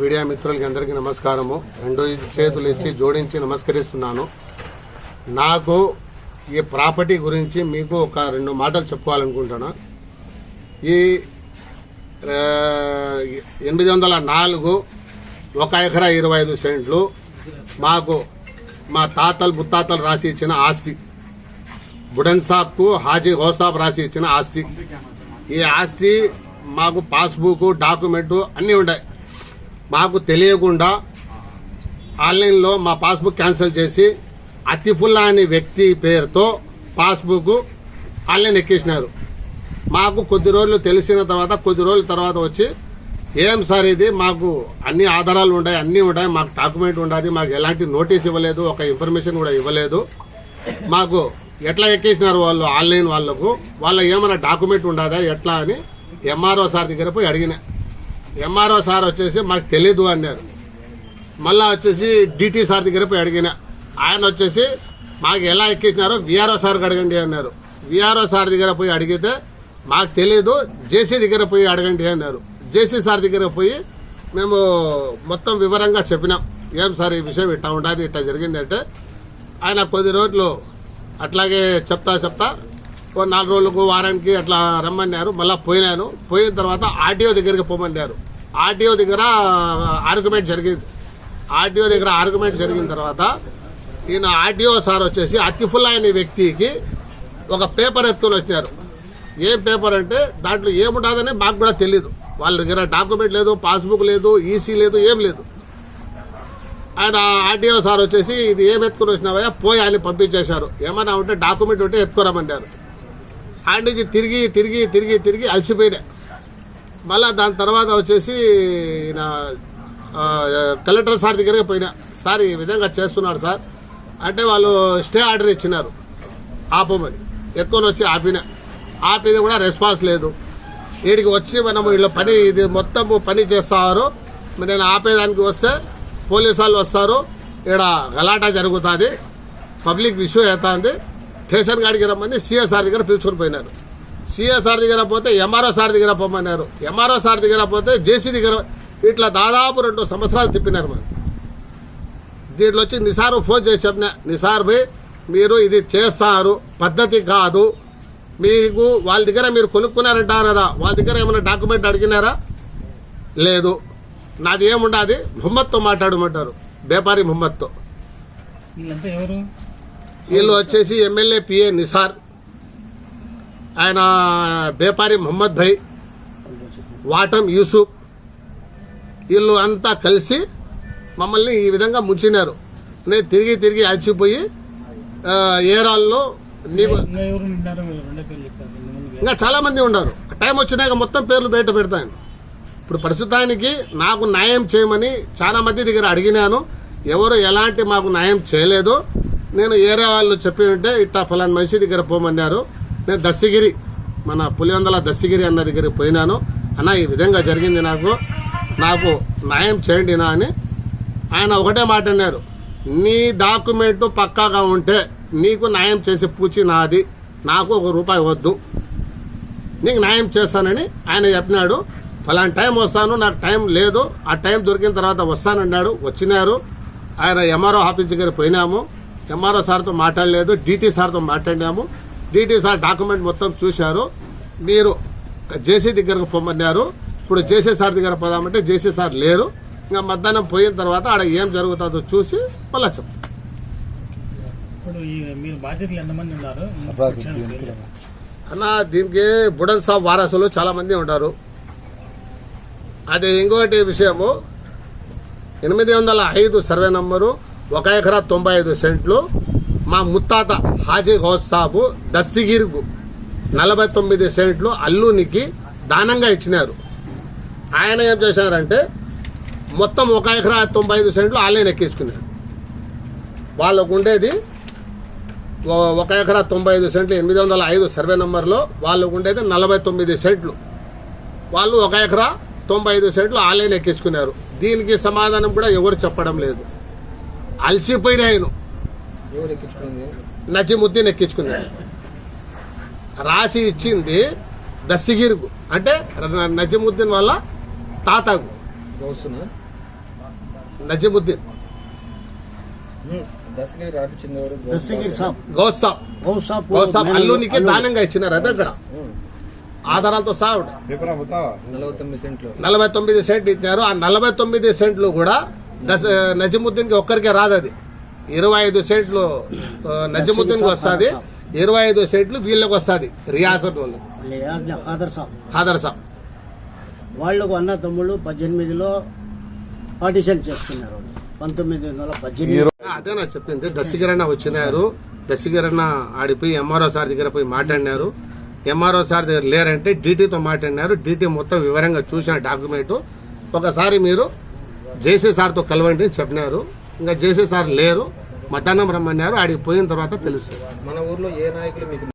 Media మిత్రులకి అందరికీ నమస్కారము. రెండు చేతులు ఇచ్చి జోడించి నమస్కరిస్తున్నాను. నాకు ఈ ప్రాపర్టీ గురించి మీకు ఒక రెండు మాటలు చెప్పుకోవాలనుకుంటున్నా. ఈ ఎనిమిది వందల నాలుగు ఒక ఎకరా ఇరవై ఐదు సెంట్లు మాకు మా తాతలు ముత్తాతలు రాసి ఇచ్చిన ఆస్తి. బుడన్ సాబ్కు హాజీ హోసాబ్ రాసి ఇచ్చిన ఆస్తి. ఈ ఆస్తి మాకు పాస్బుక్ డాక్యుమెంట్ అన్నీ ఉన్నాయి మాకు తెలియకుండా ఆన్లైన్లో మా పాస్బుక్ క్యాన్సిల్ చేసి అతిఫుల్లా అనే వ్యక్తి పేరుతో పాస్బుక్ ఆన్లైన్ ఎక్కేసినారు. మాకు కొద్ది రోజులు తెలిసిన తర్వాత కొద్ది రోజుల తర్వాత వచ్చి ఏం సార్ ఇది? మాకు అన్ని ఆధారాలు ఉన్నాయి అన్నీ ఉన్నాయి మాకు డాక్యుమెంట్ ఉండాలి మాకు ఎలాంటి నోటీస్ ఇవ్వలేదు ఒక ఇన్ఫర్మేషన్ కూడా ఇవ్వలేదు. మాకు ఎట్లా ఎక్కేసినారు వాళ్ళు ఆన్లైన్ వాళ్ళకు? వాళ్ళ ఏమైనా డాక్యుమెంట్ ఉండదా ఎట్లా? అని ఎంఆర్ఓ సార్ దగ్గర పోయి అడిగిన. ఎంఆర్ఓ సార్ వచ్చేసి మాకు తెలీదు అన్నారు. మళ్ళా వచ్చేసి డిటి సార్ దగ్గర పోయి అడిగిన. ఆయన వచ్చేసి మాకు ఎలా ఎక్కించినారో విఆర్ఓ సార్కి అడగండి అన్నారు. విఆర్ఓ సార్ దగ్గర పోయి అడిగితే మాకు తెలీదు జేసీ దగ్గర పోయి అడగండి అన్నారు. జేసీ సార్ దగ్గర పోయి మేము మొత్తం వివరంగా చెప్పినాం. ఏం సార్ ఈ విషయం ఇట్లా ఉండాలి ఇట్లా జరిగిందంటే ఆయన కొద్ది రోజులు అట్లాగే చెప్తా చెప్తా నాలుగు రోజులకు వారానికి అట్లా రమ్మన్నారు మళ్ళీ పోయినాను. పోయిన తర్వాత ఆర్టీఓ దగ్గరికి పోమన్నారు ఆర్టీఓ దగ్గర ఆర్గ్యుమెంట్ జరిగింది. ఆర్టీఓ దగ్గర ఆర్గ్యుమెంట్ జరిగిన తర్వాత ఈయన ఆర్టీఓ సార్ వచ్చేసి అతిఫుల్ అయిన వ్యక్తికి ఒక పేపర్ ఎత్తుకొని వచ్చారు ఏం పేపర్ అంటే దాంట్లో ఏముంటుందని మాకు కూడా తెలియదు వాళ్ళ దగ్గర డాక్యుమెంట్ లేదు పాస్బుక్ లేదు ఈసీ లేదు ఏం లేదు. ఆయన ఆర్టీఓ సార్ వచ్చేసి ఇది ఏం ఎత్తుకుని వచ్చినావయ్యా? పోయి ఆయన పంపించేశారు. ఏమన్నా ఉంటే డాక్యుమెంట్ ఉంటే ఎత్తుకోరమన్నారు ఆయన నుంచి తిరిగి తిరిగి తిరిగి తిరిగి అలసిపోయినా. మళ్ళా దాని తర్వాత వచ్చేసి ఈయన కలెక్టర్ సార్ దగ్గరికి పోయినా. సార్ ఈ విధంగా చేస్తున్నాడు సార్. అంటే వాళ్ళు స్టే ఆర్డర్ ఇచ్చినారు. ఆపమని. ఎక్కువ వచ్చి ఆపిన. ఆపేది కూడా రెస్పాన్స్ లేదు. వీడికి వచ్చి మనము వీళ్ళ పని ఇది మొత్తం పని చేస్తారు. నేను ఆపేదానికి వస్తే పోలీసు వాళ్ళు వస్తారు. ఇక్కడ గలాటా జరుగుతుంది. పబ్లిక్ ఇష్యూ అవుతుంది. స్టేషన్ కాడికి రమ్మని సిఎస్ఆర్ దగ్గర పిలుచుకుని పోయినారు. సిఎస్ఆర్ దగ్గర పోతే ఎంఆర్ఓ సార్ దగ్గర పోమన్నారు. ఎంఆర్ఓ సార్ దగ్గర పోతే జేసీ దగ్గర ఇట్లా దాదాపు రెండు సంవత్సరాలు తిప్పినారు మరి దీంట్లో వచ్చి నిసార్ ఫోన్ చేసి చెప్పిన నిసార్ భయ్ మీరు ఇది చేస్తారు పద్ధతి కాదు. మీకు వాళ్ళ దగ్గర మీరు కొనుక్కున్నారంటారు కదా వాళ్ళ దగ్గర ఏమైనా డాక్యుమెంట్ అడిగినారా? లేదు. నాది ఏముండదు మొహమ్మద్తో మాట్లాడమంటారు. బేపారి మొహమ్మద్తో. ఎవరు? వీళ్ళు వచ్చేసి ఎమ్మెల్యే పిఏ నిసార్ ఆయన బేపారి మహమ్మద్ భయ్ వాటం యూసుఫ్ వీళ్ళు అంతా కలిసి మమ్మల్ని ఈ విధంగా ముంచినారు. నేను తిరిగి తిరిగి అలసిపోయి ఏరాల్లో నీకు ఇంకా ఇంకా చాలా మంది ఉన్నారు. టైం వచ్చినాక మొత్తం పేర్లు బయట పెడతాను. ఇప్పుడు ప్రస్తుతానికి నాకు న్యాయం చేయమని చాలా మంది దగ్గర అడిగినాను. ఎవరు ఎలాంటి మాకు న్యాయం చేయలేదు. నేను ఏరే వాళ్ళు చెప్పి ఉంటే ఇట్టా ఫలాన్ మనిషి దగ్గర పోమన్నారు. నేను దస్సిగిరి మన పులివందల దస్సిగిరి అన్న దగ్గరికి పోయినాను. అన్న ఈ విధంగా జరిగింది నాకు. నాకు న్యాయం చేయండి నా అని ఆయన ఒకటే మాట అన్నారు. నీ డాక్యుమెంట్ పక్కాగా ఉంటే నీకు న్యాయం చేసే పూచి నాది. నాకు ఒక రూపాయి వద్దు. నీకు న్యాయం చేస్తానని ఆయన చెప్పినాడు. ఫలాని టైం వస్తాను నాకు టైం లేదు. ఆ టైం దొరికిన తర్వాత వస్తానన్నాడు. వచ్చినారు. ఆయన ఎంఆర్ఓ ఆఫీస్ దగ్గర పోయినాము. ఎంఆర్ఓ సార్తో మాట్లాడలేదు డీటీ సార్తో మాట్లాడినాము. డీటీ సార్ డాక్యుమెంట్ మొత్తం చూశారు. మీరు జేసీ దగ్గరకు పొమ్మన్నారు. ఇప్పుడు జేసీ సార్ దగ్గర పోదామంటే జేసీ సార్ లేరు. ఇంకా మధ్యాహ్నం పోయిన తర్వాత ఆడ ఏం జరుగుతుందో చూసి మళ్ళా చెప్తాం ఉన్నారు? అన్న దీనికి బుడన్ సాబ్ వారసులు చాలా మంది ఉంటారు. అది ఇంకోటి విషయము. ఎనిమిది వందల ఐదు సర్వే నంబరు. ఒక ఎకరా తొంభై ఐదు సెంట్లు మా ముత్తాత హాజీ గౌస్ సాబు దస్సిగిర్గు నలభై తొమ్మిది సెంట్లు అల్లునికి దానంగా ఇచ్చినారు. ఆయన ఏం చేశారంటే మొత్తం ఒక ఎకరా తొంభై ఐదు సెంట్లు ఆన్లైన్ ఎక్కించుకున్నారు. వాళ్ళకు ఉండేది ఒక ఎకరా తొంభై ఐదు సెంట్లు ఎనిమిది వందల ఐదు సర్వే నెంబర్లో వాళ్ళకు ఉండేది నలభై తొమ్మిది సెంట్లు. వాళ్ళు ఒక ఎకరా తొంభై ఐదు సెంట్లు ఆన్లైన్ ఎక్కించుకున్నారు. దీనికి సమాధానం కూడా ఎవరు చెప్పడం లేదు. అలసిపోయిన ఆయన నజిముద్దీన్ ఎక్కించుకున్నాడు రాసి ఇచ్చింది దస్సిగిరుగు. అంటే నజిముద్దీన్ వాళ్ళ తాతకు. గౌసాబ్ అల్లునికి దానంగా ఇచ్చినారు అదే అక్కడ. ఆధారాలతో సాగు నలభై తొమ్మిది సెంట్లు ఇచ్చారు. ఆ నలభై తొమ్మిది సెంట్లు కూడా నజీముద్దీన్కి ఒక్కరికే రాదు అది. ఇరవై ఐదు సెంట్లు నజీముద్దీన్కి వస్తుంది. ఇరవై ఐదు సెంట్లు వీళ్ళకి వస్తుంది రియాసత్ వాళ్ళకి. యాజ్ఞ ఖాదర్ సాబ్. ఖాదర్ సాబ్. వాళ్ళకు అన్న తమ్ముళ్ళు పద్దెనిమిదిలో పార్టిషన్ చేసుకున్నారు వాళ్ళు. పంతొమ్మిది వందల పద్దెనిమిది. అదే నా చెప్పింది. దశగిరన్న వచ్చినారు. దశగిరన్న ఆడిపోయి ఎంఆర్ఓ సార్ దగ్గర పోయి మాట్లాడినారు. ఎంఆర్ఓ సార్ దగ్గర లేరంటే డీటీతో మాట్లాడినారు. డీటీ మొత్తం వివరంగా చూసిన డాక్యుమెంట్. ఒకసారి మీరు జేసీ సార్తో కలవండి అని చెప్పినారు. ఇంకా జేసీ సార్ లేరు. మధ్యాహ్నం రమ్మన్నారు. ఆడికి పోయిన తర్వాత తెలుస్తుంది మన ఊర్లో ఏ నాయకులు మీకు